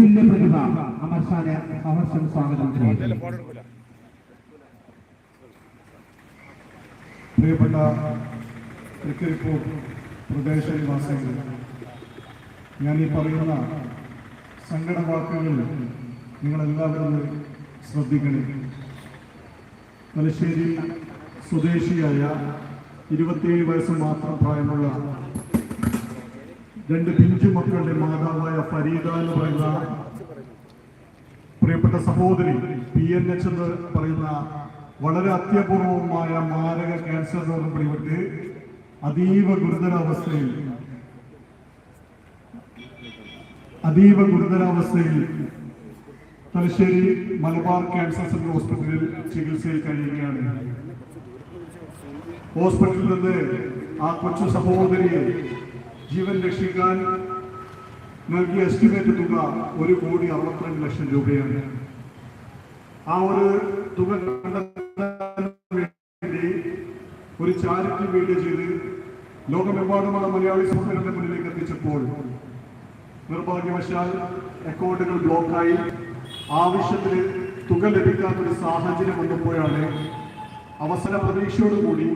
നിസ്തുല്യ പ്രതിഭ അമർഷാനെ സഹർഷം സ്വാഗതം ചെയ്യുന്നു. പ്രിയപ്പെട്ട തൃക്കരിപ്പൂർ പ്രദേശ നിവാസികൾ ഞാൻ ഈ പറയുന്ന സങ്കടവാക്കുകൾ നിങ്ങളെല്ലാവരും ഒന്ന് ശ്രദ്ധിക്കണം. തലശ്ശേരി സ്വദേശിയായ ഇരുപത്തിയേഴ് വയസ്സ് മാത്രം പ്രായമുള്ള രണ്ട് പിഞ്ചു മക്കളുടെ മാതാവായ ഫരീദ എന്ന് പറയുന്ന പ്രിയപ്പെട്ട സഹോദരി പി എൻ എച്ച് എന്ന് പറയുന്ന വളരെ അത്യപൂർവമായ മാരക ക്യാൻസർ രോഗം പിടിപെട്ട് അതീവ ഗുരുതരാവസ്ഥയിൽ അതീവ ഗുരുതരാവസ്ഥയിൽ തലശ്ശേരി മലബാർ ക്യാൻസർ സെന്റർ ഹോസ്പിറ്റലിൽ ചികിത്സയിൽ കഴിയുകയാണ്. ഹോസ്പിറ്റലിൽ നിന്ന് ആ കൊച്ചു സഹോദരിയെ ജീവൻ രക്ഷിക്കാൻ നൽകിയ എസ്റ്റിമേറ്റ് തുക ഒരു കോടി അറുപത്തിരണ്ട് ലക്ഷം രൂപയാണ്. ആ ഒരു തുക വേണ്ടി ഒരു ചാരിറ്റി വീഡിയോ ചെയ്ത് ലോകമെമ്പാടുമുള്ള മലയാളി സുഹൃത്തുക്കളുടെ മുന്നിലേക്ക് എത്തിച്ചപ്പോൾ നിർഭാഗ്യവശാൽ അക്കൗണ്ടുകൾ ബ്ലോക്കായി. ആവശ്യത്തിന് തുക ലഭിക്കാത്ത ഒരു സാഹചര്യം വന്നപ്പോഴാണ് അവസര പ്രതീക്ഷയോടുകൂടി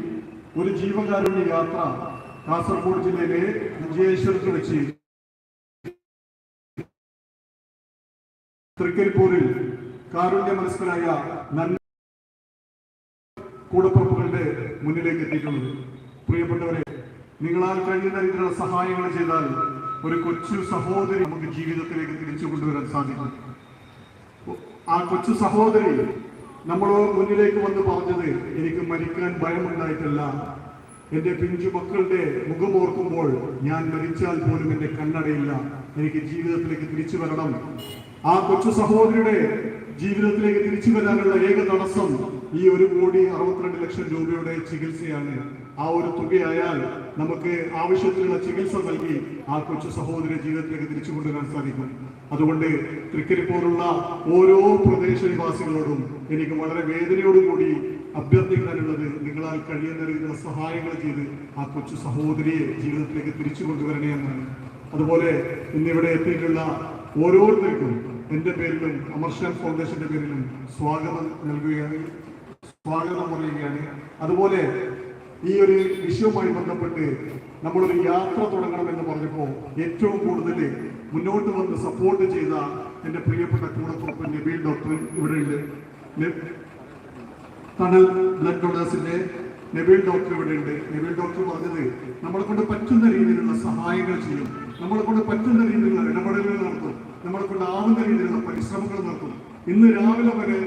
ഒരു ജീവകാരുണ്യ യാത്ര കാസർഗോഡ് ജില്ലയിലെ വിജയേശ്വരത്ത് വെച്ച് തൃക്കരിപ്പൂരിൽ കാരുണ്യ മനസ്കരായ നല്ല കൂടപ്പുറപ്പുകളുടെ മുന്നിലേക്ക് എത്തിയിട്ടുള്ളത് പ്രിയപ്പെട്ടവരെ നിങ്ങളാൽ കഴിയുന്ന രീതിയിലുള്ള സഹായങ്ങൾ ചെയ്താൽ ഒരു കൊച്ചു സഹോദരി നമുക്ക് ജീവിതത്തിലേക്ക് തിരിച്ചു കൊണ്ടുവരാൻ സാധിക്കും. ആ കൊച്ചു സഹോദരി നമ്മൾ മുന്നിലേക്ക് വന്ന് പറഞ്ഞത് എനിക്ക് മരിക്കാൻ ഭയമുണ്ടായിട്ടല്ല. എന്റെ പിഞ്ചു മക്കളുടെ മുഖമോർക്കുമ്പോൾ ഞാൻ മരിച്ചാൽ പോലും എന്റെ കണ്ണടയില്ല. എനിക്ക് ജീവിതത്തിലേക്ക് തിരിച്ചു വരണം. ആ കൊച്ചു സഹോദരിയുടെ ജീവിതത്തിലേക്ക് തിരിച്ചു വരാനുള്ള ഏക തടസ്സം ഈ ഒരു കോടി അറുപത്തിരണ്ട് ലക്ഷം രൂപയുടെ ചികിത്സയാണ്. ആ ഒരു തുകയായാൽ നമുക്ക് ആവശ്യത്തിനുള്ള ചികിത്സ നൽകി ആ കൊച്ചു സഹോദര ജീവിതത്തിലേക്ക് തിരിച്ചു കൊണ്ടുവരാൻ സാധിക്കും. അതുകൊണ്ട് തൃക്കരിപ്പോലുള്ള ഓരോ പ്രദേശനിവാസികളോടും എനിക്ക് വളരെ വേദനയോടുകൂടി അഭ്യർത്ഥിക്കാനുള്ളത് നിങ്ങളാൽ കഴിയുന്ന രീതിയിലുള്ള സഹായങ്ങൾ ചെയ്ത് ആ കൊച്ചു സഹോദരിയെ ജീവിതത്തിലേക്ക് തിരിച്ചു കൊണ്ടുവരണേ എന്നാണ്. അതുപോലെ ഇന്നിവിടെ എത്തിയിട്ടുള്ള ഓരോരുത്തർക്കും എന്റെ പേരിലും അമർഷാൻ ഫൗണ്ടേഷന്റെ പേരിലും സ്വാഗതം നൽകുകയാണ് സ്വാഗതം പറയുകയാണ്. അതുപോലെ ഈ ഒരു വിഷയവുമായി ബന്ധപ്പെട്ട് നമ്മളൊരു യാത്ര തുടങ്ങണമെന്ന് പറഞ്ഞപ്പോൾ ഏറ്റവും കൂടുതൽ മുന്നോട്ട് വന്ന് സപ്പോർട്ട് ചെയ്ത എന്റെ പ്രിയപ്പെട്ട കൂടപ്പുറപ്പ് നബീൽ ഡോക്ടർ ഇവിടെയുണ്ട്. തണൽ ബ്ലഡ് ഡൊണേഴ്സിന്റെ നെബിൾ ഡോക്ടർ ഇവിടെ ഉണ്ട് നെബിൾ ഡോക്ടർ പറഞ്ഞത് നമ്മളെ കൊണ്ട് പറ്റുന്ന രീതിയിലുള്ള സഹായങ്ങൾ ചെയ്യും. നമ്മളെ കൊണ്ട് പറ്റുന്ന രീതിയിലുള്ള ഇടപെടലുകൾ നടത്തും. നമ്മളെ കൊണ്ട് ആവുന്ന രീതിയിലുള്ള പരിശ്രമങ്ങൾ നടത്തും. ഇന്ന് രാവിലെ വരെ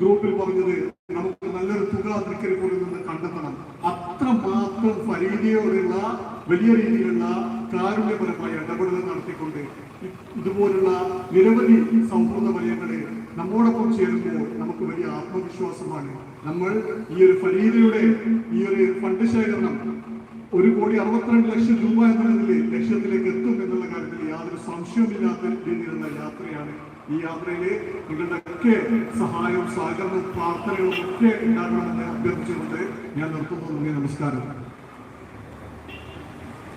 ഗ്രൂപ്പിൽ പറഞ്ഞത് നമുക്ക് നല്ലൊരു തുക തൃക്കരിപ്പൂരിൽ നിന്ന് കണ്ടെത്തണം. അത്ര മാത്രം ഫരീദിയോടുള്ള വലിയ രീതിയിലുള്ള കാരുണ്യപരമായ ഇടപെടൽ നടത്തിക്കൊണ്ട് ഇതുപോലുള്ള നിരവധി സൗഹൃദ വലയങ്ങളെ നമ്മോടൊപ്പം ചേരുമ്പോൾ നമുക്ക് വലിയ ആത്മവിശ്വാസമാണ്. നമ്മൾ ഈ ഒരു ഫരീദയുടെ ഈ ഒരു ഫണ്ട് ശേഖരണം ഒരു കോടി അറുപത്തിരണ്ട് ലക്ഷം രൂപ എന്നതിലെ ലക്ഷ്യത്തിലേക്ക് എത്തും എന്നുള്ള കാര്യത്തിൽ യാതൊരു സംശയവുമില്ലാത്ത രീതിയിലുള്ള യാത്രയാണ് ഈ യാത്രയിൽ നിങ്ങളുടെ ഒക്കെ സഹായവും സഹകരണവും പ്രാർത്ഥനകളും ഒക്കെ ഉണ്ടാകണമെന്ന് അഭ്യർത്ഥിച്ചുകൊണ്ട് ഞാൻ നിർത്തുന്നു. നന്ദി നമസ്കാരം.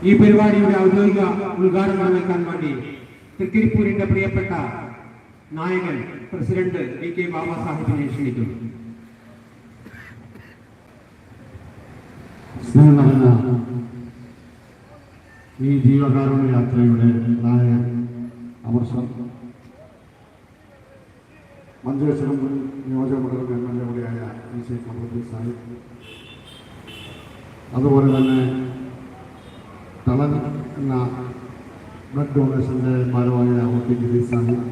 ഈ പരിപാടിയുടെ ഔദ്യോഗിക ഉദ്ഘാടനം നിർവഹിക്കാൻ വേണ്ടി തൃക്കരിപ്പൂരിന്റെ പ്രിയപ്പെട്ട നായകൻ പ്രസിഡന്റ് വി കെ ബാബാ സാഹിബിനെ ക്ഷണിക്കുന്നു. സ്നേഹം നിറഞ്ഞ ഈ ജീവകാരുണ്യ യാത്രയുടെ നായകൻ അമർഷം മഞ്ചേശ്വരം മുൻ നിയോജകമണ്ഡലം എം എൽ എ കൂടിയായ എ സി കമറുദ്ദീൻ സാഹിബ് അതുപോലെ തന്നെ തളൻ എന്ന ബ്ലഡ് ഡൊണേഷന്റെ ഭാരവാഹിയായ O T Girish Sahib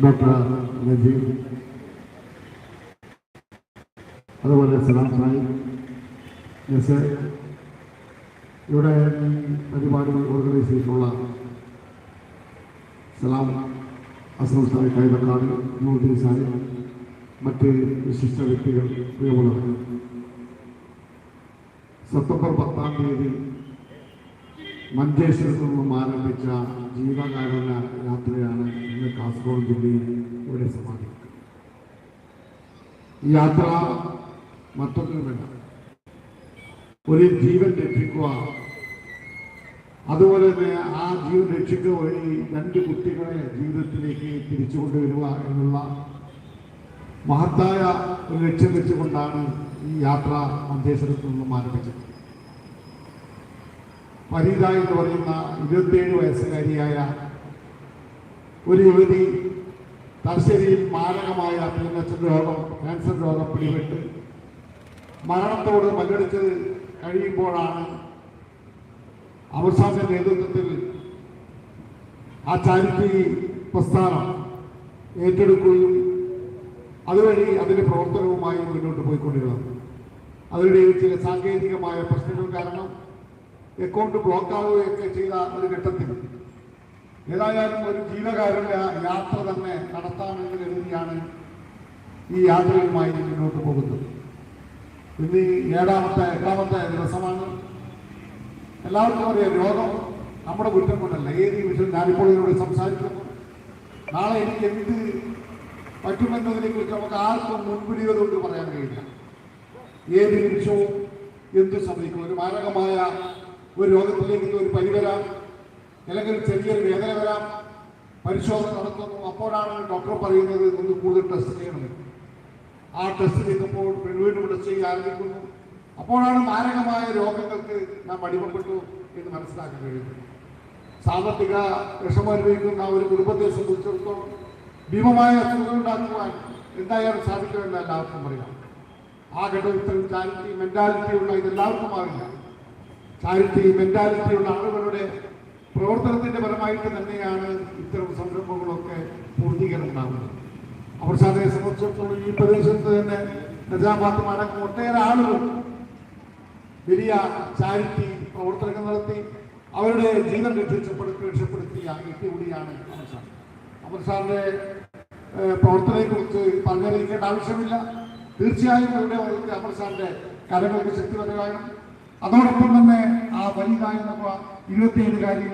doctor Najeeb അതുപോലെ സലാം സാഹിബ് എസ് ഇവിടെ പരിപാടികൾ ഓർഗനൈസ് ചെയ്തിട്ടുള്ള സലാം അസം സാഹിബ് കൈതക്കാട് നൂറുദ്ദീൻ സാഹിബ് മറ്റ് വിശിഷ്ട വ്യക്തികൾ പ്രിയമുള്ളവർ. സെപ്റ്റംബർ പത്താം തീയതി മഞ്ചേശ്വരത്ത് നിന്നും ആരംഭിച്ച ജീവകാരുണ്യ യാത്രയാണ് ഇന്ന് കാസർഗോഡ് ജില്ലയിൽ ഇവിടെ സമാപിക്കുന്നത്. ഈ യാത്ര മറ്റൊന്നുമില്ല ഒരു ജീവൻ രക്ഷിക്കുക അതുപോലെ തന്നെ ആ ജീവൻ രക്ഷിക്കുക വഴി രണ്ട് കുട്ടികളെ ജീവിതത്തിലേക്ക് തിരിച്ചു കൊണ്ടുവരിക എന്നുള്ള മഹത്തായ ഒരു ലക്ഷ്യം വെച്ചുകൊണ്ടാണ് ഈ യാത്ര മഞ്ചേശ്വരത്ത് നിന്നും ആരംഭിച്ചത്. ഫരീദ എന്ന് പറയുന്ന ഇരുപത്തിയേഴ് വയസ്സുകാരിയായ ഒരു യുവതി തലശ്ശേരിയിൽ മാരകമായ പീനച്ചൻ രോഗം ക്യാൻസർ രോഗം പിടിപെട്ട് മരണത്തോട് പങ്കെടുത്തത് കഴിയുമ്പോഴാണ് അവസാന നേതൃത്വത്തിൽ ആ ചാരിറ്റി പ്രസ്ഥാനം ഏറ്റെടുക്കുകയും അതുവഴി അതിന്റെ പ്രവർത്തനവുമായി മുന്നോട്ട് പോയിക്കൊണ്ടിരുന്നത്. അതിനിടെ ചില സാങ്കേതികമായ പ്രശ്നങ്ങൾ കാരണം അക്കൗണ്ട് ബ്ലോക്ക് ആവുകയൊക്കെ ചെയ്ത ഒരു ഘട്ടത്തിൽ ഏതായാലും ഒരു ജീവകാരുണ്യ യാത്ര തന്നെ നടത്താമെന്ന് കരുതിയാണ് ഈ യാത്രയുമായി മുന്നോട്ട് പോകുന്നത്. ഇന്ന് ഈ ഏഴാമത്തെ എട്ടാമത്തെ ദിവസമാണ്. എല്ലാവർക്കും അറിയാം രോഗം നമ്മുടെ കുറ്റം കൊണ്ടല്ല. ഏത് നിമിഷം ഞാനിപ്പോൾ ഇതിനോട് സംസാരിക്കുന്നു നാളെ എനിക്ക് എന്ത് പറ്റുമെന്നതിനെ കുറിച്ച് നമുക്ക് ആർക്കും കൊണ്ട് പറയാൻ കഴിയില്ല. ഏത് നിമിഷവും എന്ത് സംഭവിക്കും? ഒരു മാരകമായ ഒരു രോഗത്തിലേക്ക് ഒരു പനി വരാം. അല്ലെങ്കിൽ ചെറിയൊരു വേദന വരാം. പരിശോധന നടത്തുന്നു. അപ്പോഴാണ് ഡോക്ടർ പറയുന്നത് ഒന്ന് കൂടുതൽ ടെസ്റ്റ് ചെയ്യണമെന്ന് ആ ടെസ്റ്റ് ചെയ്തപ്പോൾ വീണ്ടും ടെസ്റ്റ് ആരംഭിക്കുന്നു അപ്പോഴാണ് മാരകമായ രോഗങ്ങൾക്ക് നാം അടിമപ്പെട്ടു എന്ന് മനസ്സിലാക്കാൻ കഴിയുന്നത്. സാമ്പത്തിക വിഷമം അനുഭവിക്കുന്ന ഒരു കുടുംബത്തെ സംബന്ധിച്ചിടത്തോളം ഭീമമായ അസുഖങ്ങൾ ഉണ്ടാക്കുവാൻ എന്തായാലും സാധിക്കുമെന്ന് എല്ലാവർക്കും അറിയാം. ആ ഘട്ടത്തിൽ ചാരിറ്റി മെന്റാലിറ്റിയുള്ള ഇതെല്ലാവർക്കും അറിയില്ല. ചാരിറ്റി മെന്റാലിറ്റിയുള്ള ആളുകളുടെ പ്രവർത്തനത്തിന്റെ പരമായിട്ട് തന്നെയാണ് ഇത്തരം സാധനയെ സംബന്ധിച്ചിടത്തോളം ഈ പ്രദേശത്ത് തന്നെ നജാബാദ് അടക്കം ഒട്ടേറെ ആളുകൾ വലിയ ചാരിറ്റി പ്രവർത്തനങ്ങൾ നടത്തി അവരുടെ ജീവൻ രക്ഷപ്പെടുത്തി രക്ഷപ്പെടുത്തിയ വ്യക്തി കൂടിയാണ് അമർ സാർ അമർ സാറിന്റെ പ്രവർത്തനത്തെക്കുറിച്ച് പറഞ്ഞറിയിക്കേണ്ട ആവശ്യമില്ല. തീർച്ചയായും ഇവിടെ വന്നിട്ട് അമർ സാറിന്റെ കരങ്ങൾക്ക് ശക്തി വരുവാനും അതോടൊപ്പം തന്നെ ആ വലുതായ ഇരുപത്തിയേഴുകാരി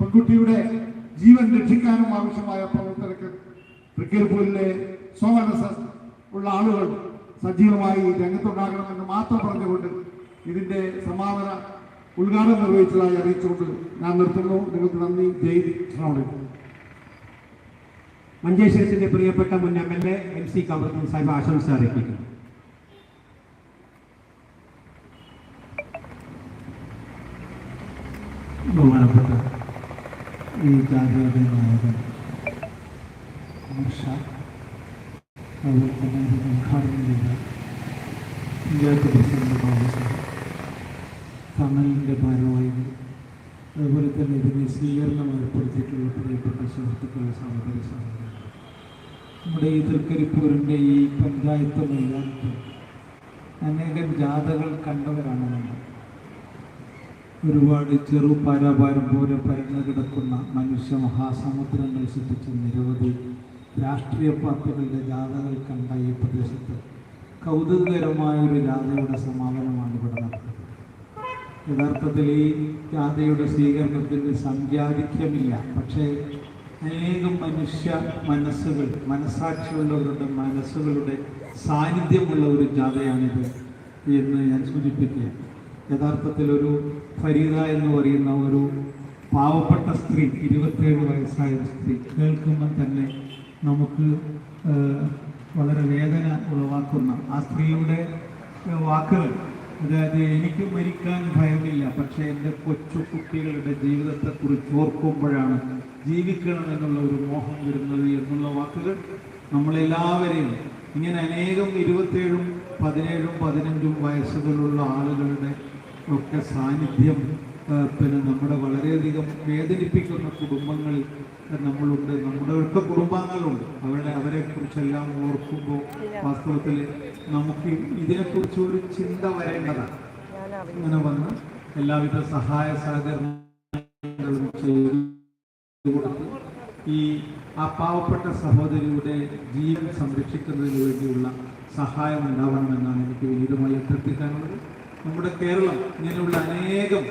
പെൺകുട്ടിയുടെ ജീവൻ രക്ഷിക്കാനും ആവശ്യമായ പ്രവർത്തനങ്ങൾ തൃക്കരിപ്പൂരിലെ സോമനസ ഉള്ള ആളുകൾ സജീവമായി രംഗത്തുണ്ടാകണമെന്ന് മാത്രം പറഞ്ഞുകൊണ്ട് ഇതിന്റെ സമാപന ഉദ്ഘാടനം നിർവഹിച്ചതായി അറിയിച്ചുകൊണ്ട് ഞാൻ നിർത്തുന്നു. നിങ്ങൾക്ക് നന്ദി. ജയ് മഞ്ചേശ്വരത്തിന്റെ പ്രിയപ്പെട്ട മുൻ M L A M C Kamaruddin Sahib ആശംസ അറിയിക്കുന്നു ബഹുമാനപ്പെട്ട ഈ ജാതിയുടെ നായകൻ അമിത്ഷാ അതുപോലെ പ്രസിഡന്റ് അതുപോലെ തന്നെ ഇതിന് സ്വീകരണം ഏർപ്പെടുത്തിയിട്ടുള്ള പ്രിയപ്പെട്ട സുഹൃത്തുക്കളെ സഹോദരി സഹോദരൻ നമ്മുടെ ഈ തൃക്കരിപ്പൂരിന്റെ ഈ പഞ്ചായത്ത് മൈതാനത്ത് അനേകം ജാഥകൾ കണ്ടവരാണ് നമ്മൾ. ഒരുപാട് ചെറു പാരാപാരം പോലെ പരന്നു കിടക്കുന്ന മനുഷ്യ മഹാസമുദ്രങ്ങൾ സൃഷ്ടിച്ച നിരവധി രാഷ്ട്രീയ പാർട്ടികളുടെ ജാഥകൾ കണ്ട ഈ പ്രദേശത്ത് കൗതുകകരമായ ഒരു ജാഥയുടെ സമാപനമാണ് ഇവിടെ നടക്കുന്നത്. യഥാർത്ഥത്തിൽ ഈ ജാഥയുടെ സ്വീകരണത്തിന് സംഖ്യാധിക്യമില്ല. പക്ഷേ അനേകം മനുഷ്യ മനസ്സുകൾ മനസ്സാക്ഷിയുള്ളവരുടെ മനസ്സുകളുടെ സാന്നിധ്യമുള്ള ഒരു ജാഥയാണിത് എന്ന് ഞാൻ സൂചിപ്പിക്കുക. യഥാർത്ഥത്തിൽ ഒരു ഫരീദ എന്ന് പറയുന്ന ഒരു പാവപ്പെട്ട സ്ത്രീ ഇരുപത്തേഴ് വയസ്സായ സ്ത്രീ കേൾക്കുമ്പോൾ തന്നെ നമുക്ക് വളരെ വേദന ഉളവാക്കുന്ന ആ സ്ത്രീയുടെ വാക്കുകൾ. അതായത് എനിക്ക് മരിക്കാൻ ഭയമില്ല പക്ഷേ എന്റെ കൊച്ചു കുട്ടികളുടെ ജീവിതത്തെക്കുറിച്ച് ഓർക്കുമ്പോഴാണ് ജീവിക്കണം എന്നുള്ള ഒരു മോഹം വരുന്നത് എന്നുള്ള വാക്കുകൾ നമ്മളെല്ലാവരെയും ഇങ്ങനെ അനേകം ഇരുപത്തേഴും പതിനേഴും പതിനഞ്ചും വയസ്സുകളുള്ള ആളുകളുടെ ഒക്കെ സാന്നിധ്യം പിന്നെ നമ്മുടെ വളരെയധികം വേദനിപ്പിക്കുന്ന കുടുംബങ്ങൾ നമ്മളുണ്ട്. നമ്മുടെ ഒക്കെ കുടുംബാംഗങ്ങളുണ്ട്. അവരുടെ അവരെ കുറിച്ചെല്ലാം ഓർക്കുമ്പോൾ വാസ്തവത്തിൽ നമുക്ക് ഇതിനെക്കുറിച്ച് ഒരു ചിന്ത വരേണ്ടതാണ്. ഇങ്ങനെ വന്ന് എല്ലാവിധ സഹായ സഹകരണങ്ങളും ചെയ്തു കൊടുത്ത് ഈ ആ പാവപ്പെട്ട സഹോദരിയുടെ ജീവൻ സംരക്ഷിക്കുന്നതിന് വേണ്ടിയുള്ള സഹായം ഉണ്ടാവണമെന്നാണ് എനിക്ക് വിനീതമായി അഭ്യർത്ഥിക്കാനുള്ളത് നമ്മുടെ കേരളം ഇങ്ങനെയുള്ള അനേകം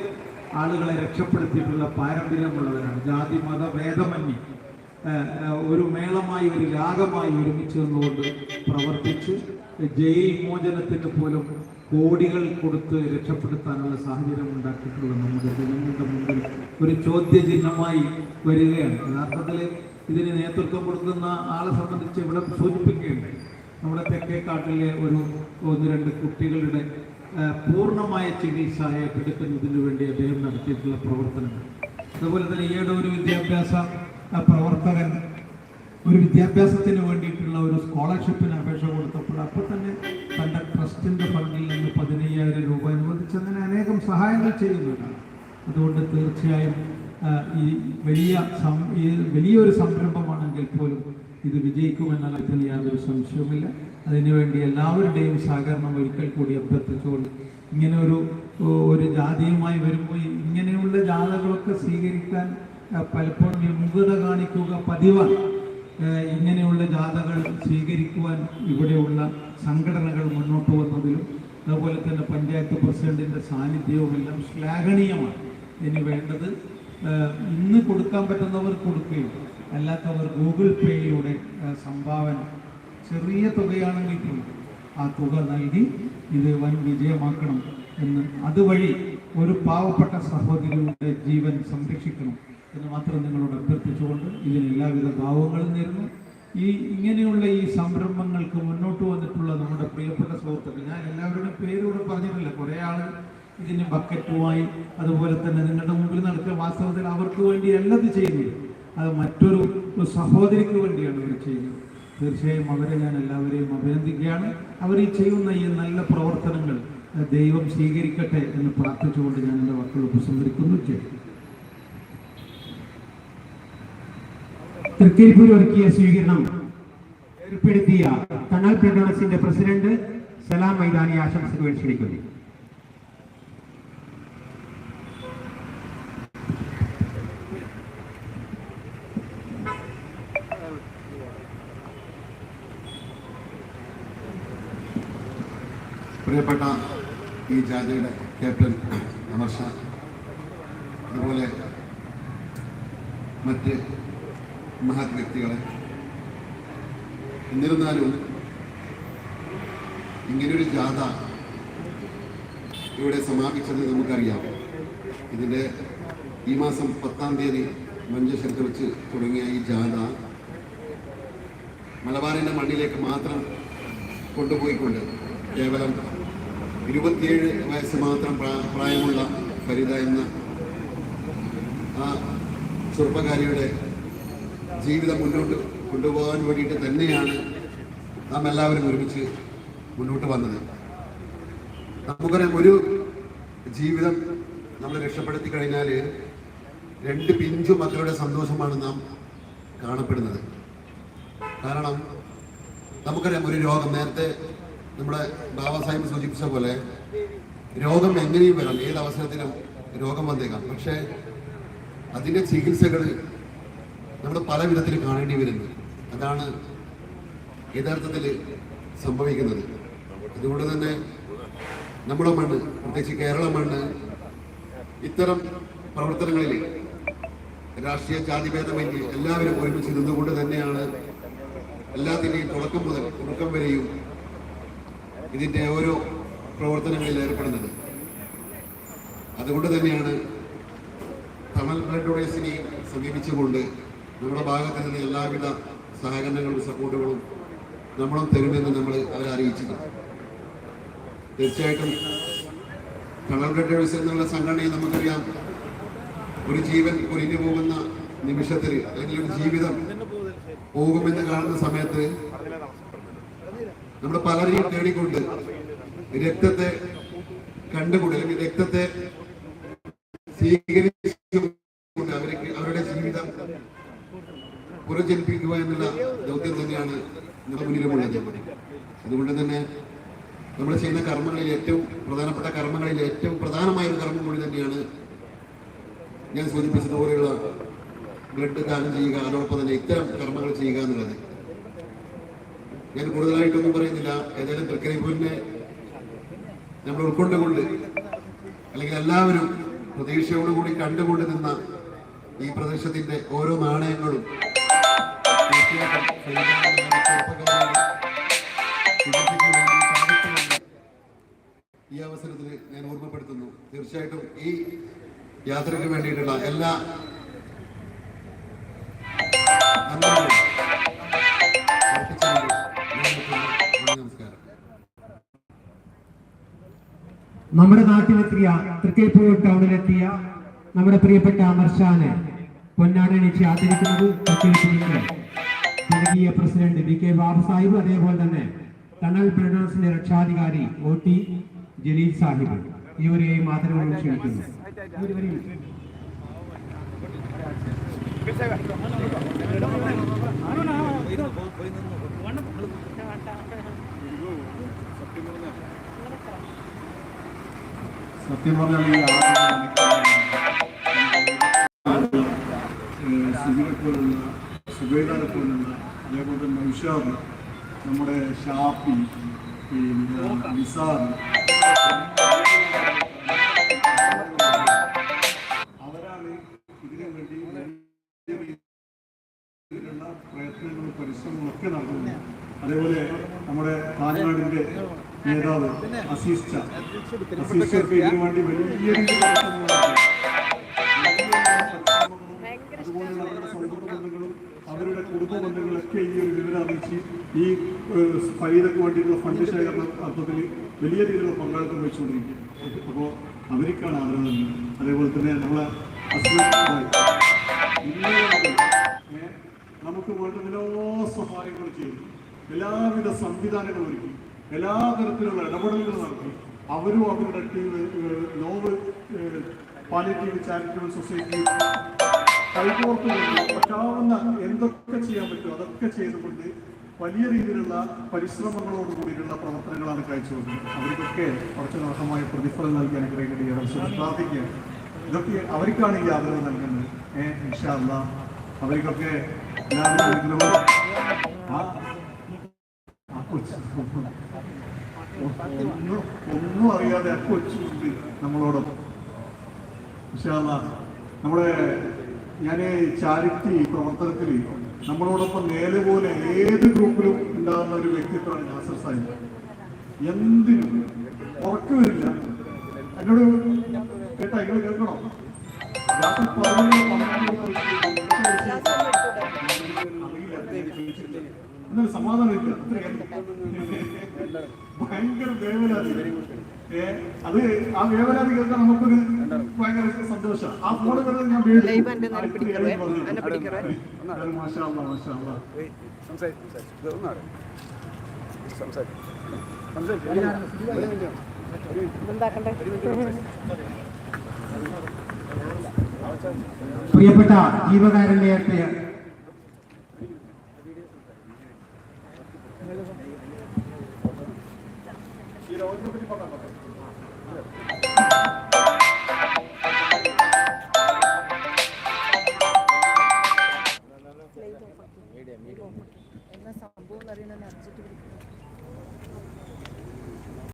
ആളുകളെ രക്ഷപ്പെടുത്തിയിട്ടുള്ള പാരമ്പര്യമുള്ളവരാണ്. ജാതി മത ഭേദമന്യേ. ഒരു മേളമായി ഒരു രാഗമായി ഒരുമിച്ച് നിന്നുകൊണ്ട് പ്രവർത്തിച്ച് ജയിൽ മോചനത്തിന് പോലും കോടികൾ കൊടുത്ത് രക്ഷപ്പെടുത്താനുള്ള സാഹചര്യം ഉണ്ടാക്കിയിട്ടുള്ള നമ്മുടെ ജനങ്ങളുടെ മുമ്പിൽ ഒരു ചോദ്യചിഹ്നമായി വരികയാണ്. യഥാർത്ഥത്തിൽ ഇതിന് നേതൃത്വം കൊടുക്കുന്ന ആളെ സംബന്ധിച്ച് ഇവിടെ സൂചിപ്പിക്കുകയുണ്ട് നമ്മുടെ തെക്കേക്കാട്ടിലെ ഒരു ഒന്ന് രണ്ട് കുട്ടികളുടെ പൂർണമായ ചികിത്സ ഏറ്റെടുക്കുന്നതിന് വേണ്ടി അദ്ദേഹം നടത്തിയിട്ടുള്ള പ്രവർത്തനങ്ങൾ. അതുപോലെ തന്നെ ഈയിടെ ഒരു വിദ്യാഭ്യാസ പ്രവർത്തകൻ ഒരു വിദ്യാഭ്യാസത്തിന് വേണ്ടിയിട്ടുള്ള ഒരു സ്കോളർഷിപ്പിന് അപേക്ഷ കൊടുത്തപ്പോൾ അപ്പോൾ തന്നെ തന്റെ ട്രസ്റ്റിന്റെ ഫണ്ടിൽ നിന്ന് പതിനയ്യായിരം രൂപ അനുവദിച്ച് അങ്ങനെ അനേകം സഹായങ്ങൾ ചെയ്യുന്നവരാണ് അതുകൊണ്ട് തീർച്ചയായും ഈ വലിയ വലിയൊരു സംരംഭമാണെങ്കിൽ പോലും ഇത് വിജയിക്കുമെന്നതിൽ യാതൊരു സംശയവുമില്ല. അതിനുവേണ്ടി എല്ലാവരുടെയും സഹകരണം ഒരിക്കൽ കൂടി അഭ്യർത്ഥിച്ചുകൊണ്ട് ഇങ്ങനെ ഒരു ഒരു ജാതിയുമായി വരുമ്പോൾ ഇങ്ങനെയുള്ള ജാഥകളൊക്കെ സ്വീകരിക്കാൻ പലപ്പോഴും വിമുഖത കാണിക്കുക പതിവാണ്. ഇങ്ങനെയുള്ള ജാഥകൾ സ്വീകരിക്കുവാൻ ഇവിടെയുള്ള സംഘടനകൾ മുന്നോട്ട് വന്നതിലും അതുപോലെ തന്നെ പഞ്ചായത്ത് പ്രസിഡന്റിന്റെ സാന്നിധ്യവും എല്ലാം ശ്ലാഘനീയമാണ്. ഇനി വേണ്ടത് ഇന്ന് കൊടുക്കാൻ പറ്റുന്നവർ കൊടുക്കുകയും അല്ലാത്തവർ ഗൂഗിൾ പേയിലൂടെ സംഭാവന ചെറിയ തുകയാണെങ്കിൽ പോലും ആ തുക നൽകി ഇത് വൻ വിജയമാക്കണം എന്ന് അതുവഴി ഒരു പാവപ്പെട്ട സഹോദരിയുടെ ജീവൻ സംരക്ഷിക്കണം എന്ന് മാത്രം നിങ്ങളോട് അഭ്യർത്ഥിച്ചുകൊണ്ട് ഇതിന് എല്ലാവിധ ഭാവങ്ങളും നേരുന്നു. ഈ ഇങ്ങനെയുള്ള ഈ സംരംഭങ്ങൾക്ക് മുന്നോട്ട് വന്നിട്ടുള്ള നമ്മുടെ പ്രിയപ്പെട്ട സുഹൃത്തുക്കൾ ഞാൻ എല്ലാവരുടെയും പേരോട് പറഞ്ഞിട്ടില്ല. കുറേ ആൾ ഇതിന് ബക്കറ്റുമായി അതുപോലെ തന്നെ നിങ്ങളുടെ മുമ്പിൽ നടക്കുക വാസ്തവത്തിൽ അവർക്ക് വേണ്ടി ഇത് ചെയ്യുന്നത്. അത് മറ്റൊരു സഹോദരിക്ക് വേണ്ടിയാണ് ഇവർ ചെയ്യുന്നത്. തീർച്ചയായും അവരെ ഞാൻ എല്ലാവരെയും അഭിനന്ദിക്കുകയാണ്. അവർ ഈ ചെയ്യുന്ന ഈ നല്ല പ്രവർത്തനങ്ങൾ ദൈവം സ്വീകരിക്കട്ടെ എന്ന് പ്രാർത്ഥിച്ചുകൊണ്ട് ഞാൻ എന്റെ വാക്കുകൾ ഉപസംഹരിക്കുന്നു. തൃക്കരിപ്പൂർ ഒരുക്കിയ സ്വീകരണം ഏർപ്പെടുത്തിയ തണൽ പ്രകടനത്തിന്റെ പ്രസിഡന്റ് സലാം മൈതാനി ആശംസകൾ ക്ഷണിക്കുന്നു. പ്രിയപ്പെട്ട ഈ ജാഥയുടെ ക്യാപ്റ്റൻ അമർ ഷാ അതുപോലെ മറ്റ് മഹത് വ്യക്തികളെ. എന്നിരുന്നാലും ഇങ്ങനൊരു ജാഥ ഇവിടെ സമാപിച്ചത് നമുക്കറിയാം. ഇതിന്റെ ഈ മാസം പത്താം തീയതി മഞ്ചേശ്വരത്ത് വെച്ച് തുടങ്ങിയ ഈ ജാഥ മലബാറിന്റെ മണ്ണിലേക്ക് മാത്രം കൊണ്ടുപോയിക്കൊണ്ട് കേവലം ഇരുപത്തിയേഴ് വയസ്സ് മാത്രം പ്രായമുള്ള ഫരീദ എന്ന ആ ചെറുപ്പക്കാരിയുടെ ജീവിതം മുന്നോട്ട് കൊണ്ടുപോകാൻ വേണ്ടിയിട്ട് തന്നെയാണ് നാം എല്ലാവരും ഒരുമിച്ച് മുന്നോട്ട് വന്നത്. നമുക്കൊരു ഒരു ജീവിതം നമ്മൾ രക്ഷപ്പെടുത്തി കഴിഞ്ഞാൽ രണ്ട് പിഞ്ചു മക്കളുടെ സന്തോഷമാണ് നാം കാണപ്പെടുന്നത്. കാരണം നമുക്കറിയാം ഒരു രോഗം നേരത്തെ നമ്മുടെ ബാബാസാഹിബ് സൂചിപ്പിച്ച പോലെ രോഗം എങ്ങനെയും വരാം. ഏത് അവസരത്തിലും രോഗം വന്നേക്കാം. പക്ഷേ അതിന്റെ ചികിത്സകൾ നമ്മൾ പല വിധത്തിൽ കാണേണ്ടി വരുന്നു. അതാണ് യഥാർത്ഥത്തിൽ സംഭവിക്കുന്നത്. അതുകൊണ്ട് തന്നെ നമ്മുടെ മണ്ണ് പ്രത്യേകിച്ച് കേരള മണ്ണ് ഇത്തരം പ്രവർത്തനങ്ങളിൽ രാഷ്ട്രീയ ജാതിഭേദമന്യേ എല്ലാവരും ഒരുമിച്ച് നിന്നുകൊണ്ട് തന്നെയാണ് എല്ലാത്തിന്റെയും തുടക്കം മുതൽ തുടക്കം വരെയും ഇതിന്റെ ഓരോ പ്രവർത്തനങ്ങളിൽ ഏർപ്പെടുന്നത്. അതുകൊണ്ട് തന്നെയാണ് തമിഴ് ബ്ലഡ് സമീപിച്ചുകൊണ്ട് നമ്മുടെ ഭാഗത്ത് നിന്ന് എല്ലാവിധ സഹകരണങ്ങളും സപ്പോർട്ടുകളും നമ്മളും തരുമെന്ന് നമ്മൾ അവരെ അറിയിച്ചിട്ടുണ്ട് തീർച്ചയായിട്ടും തമിഴ് ബ്ലഡ് എന്നുള്ള സംഘടനയെ നമുക്കറിയാം. ഒരു ജീവൻ പൊരിഞ്ഞു പോകുന്ന നിമിഷത്തിൽ അല്ലെങ്കിൽ ഒരു ജീവിതം പോകുമെന്ന് കാണുന്ന സമയത്ത് നമ്മൾ പലരെയും തേടിക്കൊണ്ട് രക്തത്തെ കണ്ടുകൊണ്ട് അല്ലെങ്കിൽ രക്തത്തെ സ്വീകരിച്ചുകൊണ്ട് അവർക്ക് അവരുടെ ജീവിതം പുറജനിപ്പിക്കുക എന്നുള്ള ദൗത്യം തന്നെയാണ് നമ്മുടെ മുന്നിലുമുള്ളത്. അതുകൊണ്ട് തന്നെ നമ്മൾ ചെയ്യുന്ന കർമ്മങ്ങളിൽ ഏറ്റവും പ്രധാനപ്പെട്ട കർമ്മങ്ങളിൽ ഏറ്റവും പ്രധാനമായ ഒരു കർമ്മം കൂടി തന്നെയാണ് ഞാൻ സൂചിപ്പിച്ചതുപോലെയുള്ള ബ്ലഡ് ദാനം ചെയ്യുക അതോടൊപ്പം തന്നെ ഇത്തരം കർമ്മങ്ങൾ ചെയ്യുക എന്നുള്ളത്. ഞാൻ കൂടുതലായിട്ടൊന്നും പറയുന്നില്ല. ഏതായാലും തൃക്കരിപ്പൂരിനെ നമ്മൾ ഉൾക്കൊണ്ടുകൊണ്ട് അല്ലെങ്കിൽ എല്ലാവരും പ്രതീക്ഷയോടുകൂടി കണ്ടുകൊണ്ട് നിന്ന ഈ പ്രദേശത്തിന്റെ ഓരോ നാണയങ്ങളും ഈ അവസരത്തിൽ ഞാൻ ഓർമ്മപ്പെടുത്തുന്നു. തീർച്ചയായിട്ടും ഈ യാത്രയ്ക്ക് വേണ്ടിയിട്ടുള്ള എല്ലാ നമ്മുടെ നാട്ടിലെത്തിയ തൃക്കേപ്പൂർ ടൗണിലെത്തിയ നമ്മുടെ പ്രിയപ്പെട്ട അമർഷാനെ പൊന്നാടണിച്ച് ആദരിക്കുന്നത് ജനകീയ president V K Babu Sahib അതേപോലെ തന്നെ തണൽ ബ്രദേഴ്സിന്റെ രക്ഷാധികാരി ഒ ടി ജലീൽ സാഹിബ് ഇവരെയും ആദരവോട് ക്ഷണിക്കുന്നു സത്യം. സത്യം പറഞ്ഞാൽ ഈ സുബിനെ പോലുള്ള അതേപോലെ തന്നെ നൗഷാദ് നമ്മുടെ ഷാപ്പി പിന്നെ നിസാർ അവരാണ് ഇതിനു വേണ്ടി പ്രയത്നങ്ങളും പരിശ്രമങ്ങളും ഒക്കെ നടത്തുന്നത്. അതേപോലെ നമ്മുടെ കാഞ്ഞങ്ങാടിന്റെ നേതാവ് അസീസ് അസീസ് ഇതിനു വേണ്ടി വലിയ രീതിയിലുള്ള പരിശ്രമങ്ങൾ നടത്തി. അതുപോലെയുള്ള അവരുടെ സൗഹൃദ ബന്ധങ്ങളും അവരുടെ കുടുംബ ബന്ധങ്ങളൊക്കെ ഈ ഒരു വിവരം അറിയിച്ച് ഈ ഫരീദക്ക് വേണ്ടിയിട്ടുള്ള ഫണ്ട് ശേഖരണ അർത്ഥത്തിൽ വലിയ രീതിയിലുള്ള പങ്കാളിത്തം വെച്ചുകൊണ്ടിരിക്കുക അപ്പോൾ അവർക്കാണ് ആദരവ് നൽകുന്നത് അതേപോലെ തന്നെ നമ്മളെ നമുക്ക് വേണ്ട എല്ലാ സഹായങ്ങളും ചെയ്തു. എല്ലാവിധ സംവിധാനങ്ങളും ഒരുക്കി. എല്ലാ തരത്തിലുള്ള ഇടപെടലുകൾ നടത്തി അവരും അവരുടെ team novel palliative charitable society കൈകോർത്ത് പറ്റാവുന്ന എന്തൊക്കെ ചെയ്യാൻ പറ്റുമോ അതൊക്കെ ചെയ്തുകൊണ്ട് വലിയ രീതിയിലുള്ള പരിശ്രമങ്ങളോട് കൂടിയിട്ടുള്ള പ്രവർത്തനങ്ങളാണ് കാഴ്ചവെക്കുന്നത്. അവർക്കൊക്കെ കുറച്ച് നഷ്ടമായ പ്രതിഫലം നൽകി അനുഗ്രഹിക്കേണ്ട പ്രാർത്ഥിക്കുക ഇതൊക്കെ അവർക്കാണ് ഈ ആദരവ് നൽകുന്നത്. ഏഹ് ഇൻഷാല്ല അവർക്കൊക്കെ എല്ലാവരും ആ കൊച്ചു ഒന്നും ഒന്നും അറിയാതെ ആ കൊച്ചുണ്ട് നമ്മളോടൊപ്പം ഇൻഷാല്ല നമ്മുടെ ഞാൻ ചാരിറ്റി പ്രവർത്തനത്തിൽ നമ്മളോടൊപ്പം നേരെ പോലെ ഏത് ഗ്രൂപ്പിലും ഉണ്ടാകുന്ന ഒരു വ്യക്തിത്വമാണ് നാസർ സാഹിബ് എന്തിനും ഉറക്കു വരില്ല എന്നോട് കേട്ടാ നിങ്ങൾ കേൾക്കണോ രാത്രി പതിനൊന്ന് എന്നാൽ സമാധാനം ഇല്ല. ഭയങ്കര വേവലാതി. അത് ആ വേവലാതി കേൾക്കാൻ നമുക്കൊരു ഭയങ്കര സന്തോഷം ആ ഫോണ് വരുന്നത് ഞാൻ പ്രിയപ്പെട്ട ലൈവ്